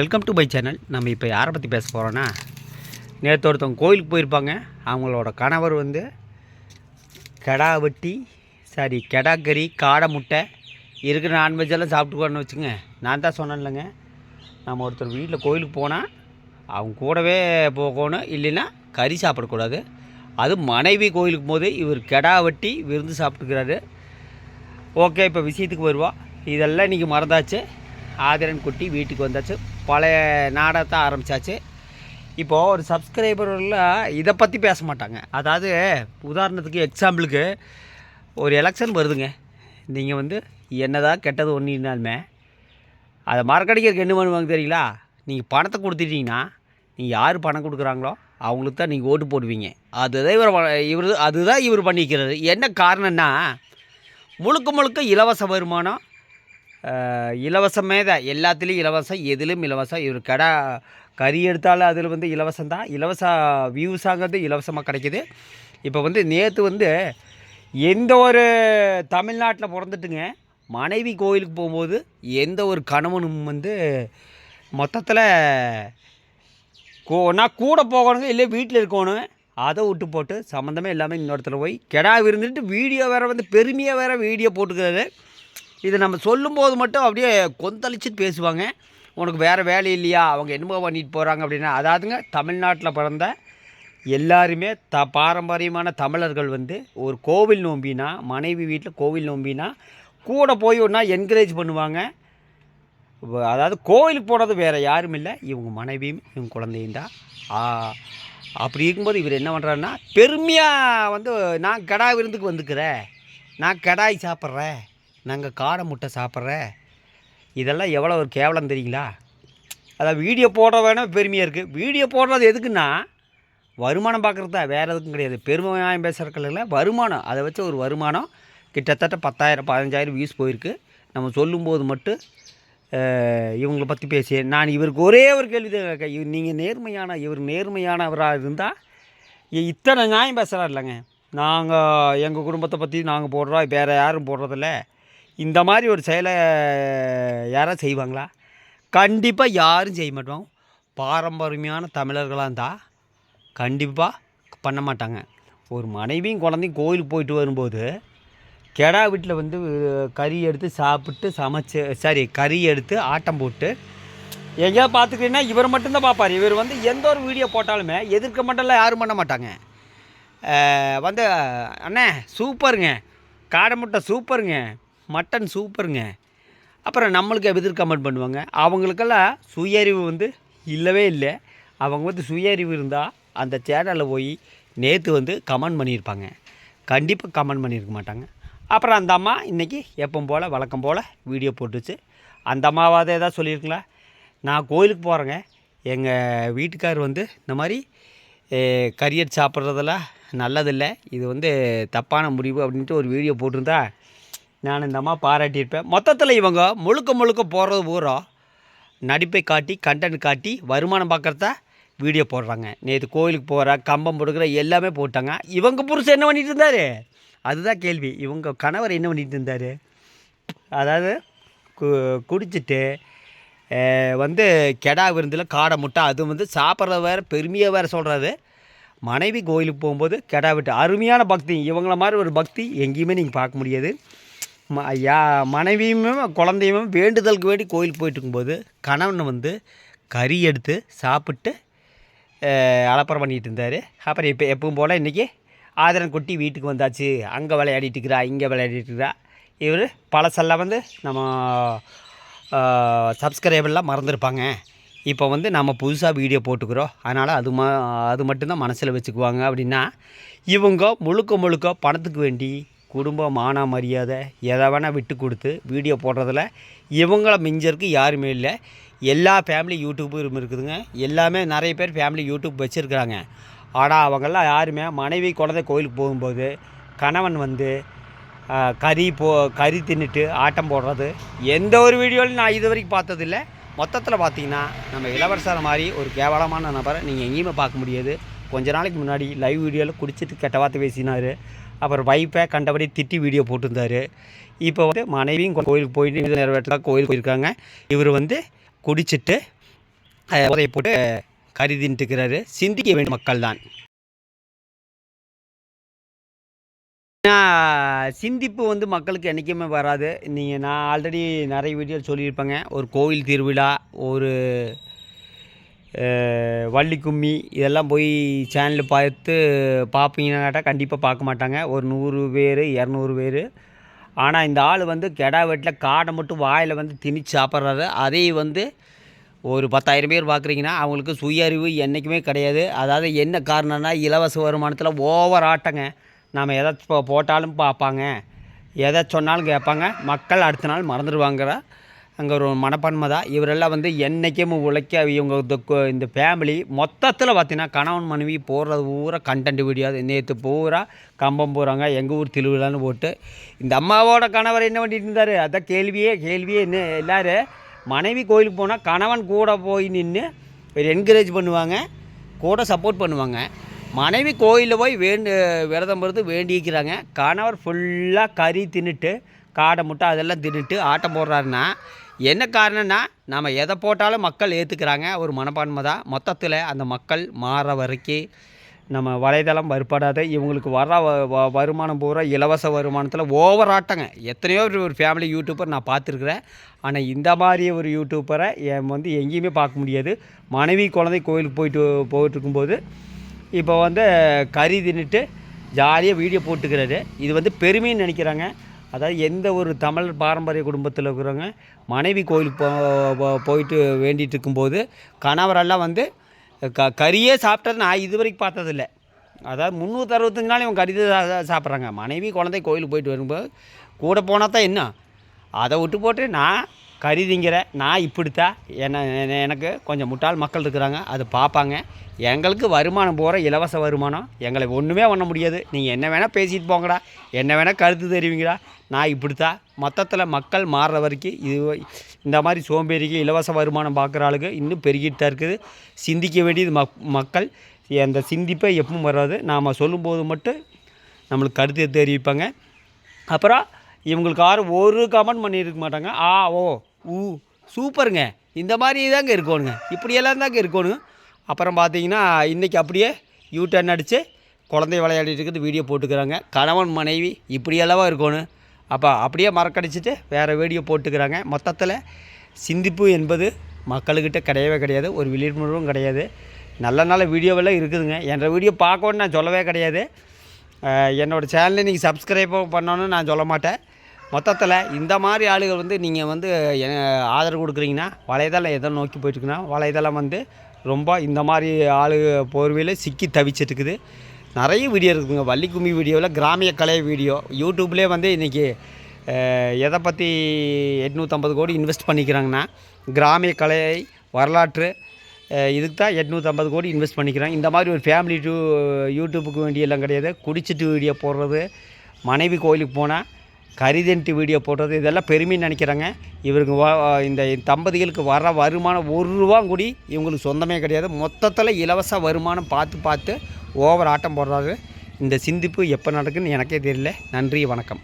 Welcome to my channel நம்ம இப்போ யாரை பற்றி பேச போகிறோன்னா நேற்று ஒருத்தவங்க கோயிலுக்கு போயிருப்பாங்க. அவங்களோட கணவர் வந்து கெடா வெட்டி சாரி கெடா கறி காடை முட்டை இருக்கிற நான்வெஜ் எல்லாம் சாப்பிட்டுக்கோன்னு வச்சுங்க நான் தான் சொன்னேன்லங்க. நம்ம ஒருத்தர் வீட்டில் கோயிலுக்கு போனால் அவங்க கூடவே போகணும். இல்லைன்னா கறி சாப்பிடக்கூடாது. அது மனைவி கோயிலுக்கு போது இவர் கெடா வெட்டி விருந்து சாப்பிட்டுக்கிறாரு. ஓகே இப்போ விஷயத்துக்கு வருவோம் இதெல்லாம் இன்றைக்கி மறந்தாச்சு. ஆதிரன் குட்டி வீட்டுக்கு வந்தாச்சு. பழைய நாடகத்தை ஆரம்பித்தாச்சு இப்போது ஒரு சப்ஸ்கிரைபர்லாம் இதை பற்றி பேச மாட்டாங்க. அதாவது உதாரணத்துக்கு எக்ஸாம்பிளுக்கு ஒரு எலெக்ஷன் வருதுங்க. நீங்கள் வந்து என்னதான் கெட்டது ஒன்றுனாலுமே அதை மறக்கடிக்கிறதுக்கு என்ன பண்ணுவாங்க தெரியுங்களா? நீங்கள் பணத்தை கொடுத்துட்டீங்கன்னா நீங்கள் யார் பணம் கொடுக்குறாங்களோ அவங்களுக்கு தான் நீங்கள் ஓட்டு போடுவீங்க. அதுதான் இவர் இவர் அதுதான் இவர் பண்ணிக்கிறாரு என்ன காரணம்னா முழுக்க முழுக்க இலவச வருமானம் இலவசமே தான் எல்லாத்துலேயும் இலவசம் எதிலும் இலவசம். இவர் கடை கறி எடுத்தாலும் அதில் வந்து இலவசம் தான். இலவச வியூஸாங்கிறது இலவசமாக கிடைக்கிது. இப்போ வந்து நேற்று வந்து எந்த ஒரு தமிழ்நாட்டில் பிறந்துட்டுங்க மனைவி கோயிலுக்கு போகும்போது எந்த ஒரு கணவனும் வந்து மொத்தத்தில் கோ நான் கூட போகணுங்க இல்லை வீட்டில் இருக்கணும். அதை விட்டு போட்டு சம்மந்தமே இல்லாமல் இன்னொருத்தர் போய் கெடா விருந்துட்டு வீடியோ வேறு வந்து பெருமையாக வேறு வீடியோ போட்டுக்கிறது. இது நம்ம சொல்லும்போது மட்டும் அப்படியே கொந்தளிச்சுட்டு பேசுவாங்க. உனக்கு வேறு வேலை இல்லையா? அவங்க என்னமோ பண்ணிட்டு போகிறாங்க அப்படின்னா அதாவதுங்க தமிழ்நாட்டில் பிறந்த எல்லாருமே த பாரம்பரியமான தமிழர்கள் வந்து ஒரு கோவில் நோம்பினா மனைவி வீட்டில் கோவில் நோம்பினா கூட போய் ஒன்றா என்கரேஜ் பண்ணுவாங்க. அதாவது கோவிலுக்கு போனது வேறு யாரும் இல்லை. இவங்க மனைவியும் இவங்க குழந்தையும் தான். ஆ, அப்படி இருக்கும்போது இவர் என்ன பண்ணுறாருன்னா பெருமையாக வந்து நான் கடாய் விருந்துக்கு வந்துக்கிறேன். நான் கடாய் சாப்பிட்றேன். நாங்கள் காடை முட்டை சாப்பிட்ற. இதெல்லாம் எவ்வளோ ஒரு கேவலம் தெரியுங்களா? அதாவது வீடியோ போடுற வேணால் பெருமையாக இருக்குது வீடியோ போடுறது எதுக்குன்னா வருமானம் பார்க்குறது தான். வேறு எதுக்கும் கிடையாது. பெருமை பெருமையாயம் பேசுகிறதுல வருமானம். அதை வச்சு ஒரு வருமானம் கிட்டத்தட்ட பத்தாயிரம் பதினஞ்சாயிரம் வியூஸ் போயிருக்கு. நம்ம சொல்லும்போது மட்டும் இவங்களை இவங்கள பற்றி பேசி நான் இவருக்கு ஒரே ஒரு கேள்வி தான் நீங்கள் நேர்மையான இவர் நேர்மையானவராக இருந்தால் இத்தனை நியாயம் பேசுகிறார் இல்லைங்க. நாங்கள் எங்கள் குடும்பத்தை பற்றி நாங்கள் போடுறோம். வேறு யாரும் போடுறதில்ல. இந்த மாதிரி ஒரு செயலை யாராவது செய்வாங்களா? கண்டிப்பாக யாரும் செய்ய மாட்டோம். பாரம்பரியமான தமிழர்களாக இருந்தால் கண்டிப்பாக பண்ண மாட்டாங்க. ஒரு மனைவியும் குழந்தையும் கோயிலுக்கு போயிட்டு வரும்போது கெடா வீட்டில் வந்து கறி எடுத்து சாப்பிட்டு சமைச்சு சாரி கறி எடுத்து ஆட்டம் போட்டு எங்கேயாவது பார்த்துக்கிட்டீங்கன்னா இவர் மட்டும்தான் பார்ப்பார். இவர் வந்து எந்த ஒரு வீடியோ போட்டாலுமே எதிர்க்க மட்டும்லாம் யாரும் பண்ண மாட்டாங்க. வந்து அண்ணே சூப்பருங்க. காடை முட்டை சூப்பருங்க. மட்டன் சூப்பருங்க. அப்புறம் நம்மளுக்கு எதிர் கமெண்ட் பண்ணுவாங்க? அவங்களுக்கெல்லாம் சுயறிவு வந்து இல்லவே இல்லை. அவங்க வந்து சுயறிவு இருந்தால் அந்த சேனலில் போய் நேற்று வந்து கமெண்ட் பண்ணியிருப்பாங்க. கண்டிப்பாக கமெண்ட் பண்ணியிருக்க மாட்டாங்க. அப்புறம் அந்த அம்மா இன்றைக்கி எப்பவும் போல் வழக்கம் போல் வீடியோ போட்டுச்சு. அந்த அம்மாவாவது ஏதாவது சொல்லியிருங்களா நான் கோயிலுக்கு போகிறேங்க எங்கள் வீட்டுக்கார் வந்து இந்த மாதிரி கரியர் சாப்பிட்றதெல்லாம் நல்லதில்லை. இது வந்து தப்பான முடிவு அப்படின்ட்டு ஒரு வீடியோ போட்டிருந்தா நான் இந்த அம்மா பாராட்டியிருப்பேன். மொத்தத்தில் இவங்க முழுக்க முழுக்க போடுறது பூரா நடிப்பை காட்டி கண்டென்ட் காட்டி வருமானம் பார்க்குறத வீடியோ போடுறாங்க. நேற்று கோயிலுக்கு போகிற கம்பம் போடுக்கிற எல்லாமே போட்டாங்க. இவங்க புருஷன் என்ன பண்ணிட்டு இருந்தார்? அதுதான் கேள்வி. இவங்க கணவர் என்ன பண்ணிட்டு இருந்தார்? அதாவது கு குடிச்சிட்டு வந்து கெடா விருந்தில் காடை முட்டை அது வந்து சாப்பிட்றது வேறு பெருமையாக வேறு சொல்கிறாரு மனைவி கோயிலுக்கு போகும்போது கெடா விட்டு அருமையான பக்தி. இவங்கள மாதிரி ஒரு பக்தி எங்கேயுமே நீங்கள் பார்க்க முடியாது. ம யா மனைவியுமே குழந்தையுமே வேண்டுதலுக்கு வேண்டி கோயிலுக்கு போயிட்டு இருக்கும்போது கணவன் வந்து கறி எடுத்து சாப்பிட்டு அலப்பறம் பண்ணிகிட்டு இருந்தார். அப்புறம் இப்போ எப்பவும் போல் இன்றைக்கி ஆதரன் குட்டி வீட்டுக்கு வந்தாச்சு. அங்கே விளையாடிட்டு இருக்கிறா இங்கே விளையாடிட்டு இருக்கிறா. இவர் பழசெல்லாம் வந்து நம்ம சப்ஸ்கிரைபர்லாம் மறந்துருப்பாங்க. இப்போ வந்து நம்ம புதுசாக வீடியோ போட்டுக்கிறோம். அதனால் அது ம அது மட்டும்தான் மனசில் வச்சுக்குவாங்க அப்படின்னா இவங்க முழுக்க முழுக்க பணத்துக்கு வேண்டி குடும்பம் மான மரியாதை எதை வேணால் விட்டு கொடுத்து வீடியோ போடுறதுல இவங்கள மிஞ்சருக்கு யாருமே இல்லை. எல்லா ஃபேமிலி யூடியூபரும் இருக்குதுங்க. எல்லாமே நிறைய பேர் ஃபேமிலி யூடியூப் வச்சுருக்குறாங்க. ஆனால் அவங்கெல்லாம் யாருமே மனைவி குழந்தை கோயிலுக்கு போகும்போது கணவன் வந்து கறி போ கறி தின்னுட்டு ஆட்டம் போடுறது. எந்த ஒரு வீடியோலையும் நான் இது வரைக்கும் பார்த்ததில்ல. மொத்தத்தில் பார்த்தீங்கன்னா நம்ம இளவரசர் மாதிரி ஒரு கேவலமான நபரை நீங்கள் எங்கேயுமே பார்க்க முடியாது. கொஞ்ச நாளைக்கு முன்னாடி லைவ் வீடியோவில் குடிச்சிட்டு கெட்ட வார்த்தை பேசினார். அப்புறம் வைஃபை கண்டபடி திட்டி வீடியோ போட்டிருந்தாரு. இப்போ வந்து மனைவியும் கோயிலுக்கு போயிட்டு நிறைவேற்றலாம் கோயிலுக்கு போயிருக்காங்க. இவர் வந்து குடிச்சிட்டு உதவி போட்டு கருதின்ட்டு இருக்கிறாரு. சிந்திக்க வேண்டிய மக்கள் தான் சிந்திப்பு வந்து மக்களுக்கு என்றைக்குமே வராது. நீங்கள் நான் ஆல்ரெடி நிறைய வீடியோ சொல்லியிருப்பேங்க. ஒரு கோவில் திருவிழா ஒரு வள்ளி கும்மி இதெல்லாம் போய் சேனலில் பார்த்து பார்ப்பீங்கன்னா கேட்டால் கண்டிப்பாக பார்க்க மாட்டாங்க. ஒரு நூறு பேர் இரநூறு பேர். ஆனால் இந்த ஆள் வந்து கெடா வெட்டில் காடை மட்டும் வாயில் வந்து திணிச்சு சாப்பிட்றாரு. அதே வந்து ஒரு பத்தாயிரம் பேர் பார்க்குறீங்கன்னா அவங்களுக்கு சுய அறிவு என்றைக்குமே கிடையாது. அதாவது என்ன காரணம்னா இலவச வருமானத்தில் ஓவர் ஆட்டங்க. நாம் எதை போ- போட்டாலும் பார்ப்பாங்க. எதை சொன்னாலும் கேட்பாங்க. மக்கள் அடுத்த நாள் மறந்துடுவாங்கிற அங்கே ஒரு மனப்பான்மை தான் இவரெல்லாம் வந்து என்றைக்கும் உழைக்க இவங்க இந்த இந்த ஃபேமிலி மொத்தத்தில் பார்த்தீங்கன்னா கணவன் மனைவி போடுறது பூரா கண்டென்ட் வீடியோ நேற்று பூரா கம்பம் போகிறாங்க எங்கள் ஊர் திருவிழான்னு போட்டு. இந்த அம்மாவோட கணவர் என்ன பண்ணிட்டு இருந்தார்? அதான் கேள்வியே கேள்வியே என்ன எல்லோரும் மனைவி கோயிலுக்கு போனால் கணவன் கூட போய் நின்று என்கரேஜ் பண்ணுவாங்க கூட சப்போர்ட் பண்ணுவாங்க. மனைவி கோயிலில் போய் வேண்டு விரதம் இருந்து வேண்டிக்கிறாங்க. கணவர் ஃபுல்லாக கறி தின்னுட்டு காடை முட்டை அதெல்லாம் தின்னுட்டு ஆட்டம் போடுறாருன்னா என்ன காரணம்னா நம்ம எதை போட்டாலும் மக்கள் ஏற்றுக்கிறாங்க ஒரு மனப்பான்மை தான். மொத்தத்தில் அந்த மக்கள் மாற வரைக்கும் நம்ம வலைதளம் வறுபடாத இவங்களுக்கு வர வ- வ- வருமானம் பூரா இலவச வருமானத்தில் ஓவர் ஆட்டங்க. எத்தனையோ ஒரு- ஃபேமிலி யூடியூப்பர் நான் பார்த்துருக்குறேன். ஆனால் இந்த மாதிரி ஒரு யூடியூப்பரை என் வந்து எங்கேயுமே பார்க்க முடியாது. மனைவி குழந்தை கோயிலுக்கு போயிட்டு போயிட்டுருக்கும்போது இப்போ வந்து கறி தின்னுட்டு ஜாலியாக வீடியோ போட்டுக்கிறாரு இது வந்து பெருமைன்னு நினைக்கிறாங்க. அதாவது எந்த ஒரு தமிழ் பாரம்பரிய குடும்பத்தில் இருக்கிறவங்க மனைவி கோயிலுக்கு போ போயிட்டு வேண்டிகிட்டு இருக்கும்போது கணவரெல்லாம் வந்து க கறியே சாப்பிட்டது நான் இது வரைக்கும் பார்த்ததில்ல. அதாவது முந்நூற்றி அறுபத்தஞ்சு நாள் இவங்க கறி தான் சாப்பிட்றாங்க. மனைவி குழந்தை கோயிலுக்கு போயிட்டு வரும்போது கூட போனால் தான் என்ன? அதை விட்டு போட்டு நான் கருதிங்கிற நான் இப்படித்தான் என்ன என்ன- எனக்கு கொஞ்சம் முட்டாள் மக்கள் இருக்கிறாங்க அது பார்ப்பாங்க. எங்களுக்கு வருமானம் போகிற இலவச வருமானம் எங்களை ஒன்றுமே பண்ண முடியாது. நீங்கள் என்ன வேணால் பேசிட்டு போங்கடா. என்ன வேணால் கருத்து தெரிவிங்கடா. நான் இப்படித்தான் மொத்தத்தில் மக்கள் மாறுற வரைக்கும் இது இந்த மாதிரி சோம்பேறிக்கு இலவச வருமானம் பார்க்குற ஆளுக்கு இன்னும் பெருகிட்டு தான் இருக்குது. சிந்திக்க வேண்டியது மக் மக்கள். அந்த சிந்திப்பை எப்பவும் வராது. நாம் சொல்லும்போது மட்டும் நம்மளுக்கு கருத்து தெரிவிப்பாங்க. அப்புறம் இவங்களுக்கு யாரும் ஒரு கமெண்ட் பண்ணியிருக்க மாட்டாங்க. ஆ ஓ ஊ சூப்பருங்க. இந்த மாதிரி தாங்க இருக்கணுங்க. இப்படியெல்லாம் தாங்க இருக்கணும். அப்புறம் பார்த்தீங்கன்னா இன்றைக்கி அப்படியே யூ டர்ன் அடித்து குழந்தை விளையாடிட்டு இருக்கிறது வீடியோ போட்டுக்கிறாங்க. கணவன் மனைவி இப்படியெல்லாம் இருக்கணும். அப்போ அப்படியே மறக்கடிச்சிட்டு வேறு வீடியோ போட்டுக்கிறாங்க. மொத்தத்தில் சிந்திப்பு என்பது மக்கள்கிட்ட கிடையவே கிடையாது. ஒரு விழிப்புணர்வும் கிடையாது. நல்ல நல்ல வீடியோவெல்லாம் இருக்குதுங்க. என்ற வீடியோ பார்க்கணுன்னு நான் சொல்லவே கிடையாது. என்னோடய சேனலை நீங்கள் சப்ஸ்கிரைப் பண்ணணும்னு நான் சொல்ல மாட்டேன். மொத்தத்தில் இந்த மாதிரி ஆளுகள் வந்து நீங்கள் வந்து ஆதரவு கொடுக்குறீங்கன்னா வலைதளம் எதை நோக்கி போயிட்டுருக்குன்னா வலைதளம் வந்து ரொம்ப இந்த மாதிரி ஆளு போர்வையில் சிக்கி தவிச்சிட்ருக்குது நிறைய வீடியோ இருக்குதுங்க. வள்ளிக்கும்மி வீடியோவில் கிராமிய கலை வீடியோ. யூடியூப்லேயே வந்து இன்றைக்கி எதை பற்றி எட்நூற்றம்பது கோடி இன்வெஸ்ட் பண்ணிக்கிறாங்கன்னா கிராமிய கலை வரலாற்று இதுக்கு தான் எட்நூற்றம்பது கோடி இன்வெஸ்ட் பண்ணிக்கிறேன் இந்த மாதிரி ஒரு ஃபேமிலி டூ யூடியூப்புக்கு வேண்டியெல்லாம் கிடையாது. குடிச்சிட்டு வீடியோ போடுறது மனைவி கோயிலுக்கு போனால் கரிதன்ட்டு வீடியோ போடுறது இதெல்லாம் பெருமைன்னு நினைக்கிறாங்க. இவருக்கு இந்த தம்பதிகளுக்கு வர வருமானம் ஒரு ரூபா கூடி இவங்களுக்கு சொந்தமே கிடையாது. மொத்தத்தில் இலவச வருமானம் பார்த்து பார்த்து ஓவர் ஆட்டம் போடுறாரு. இந்த சிந்திப்பு எப்போ நடக்குன்னு எனக்கே தெரியல. நன்றி வணக்கம்.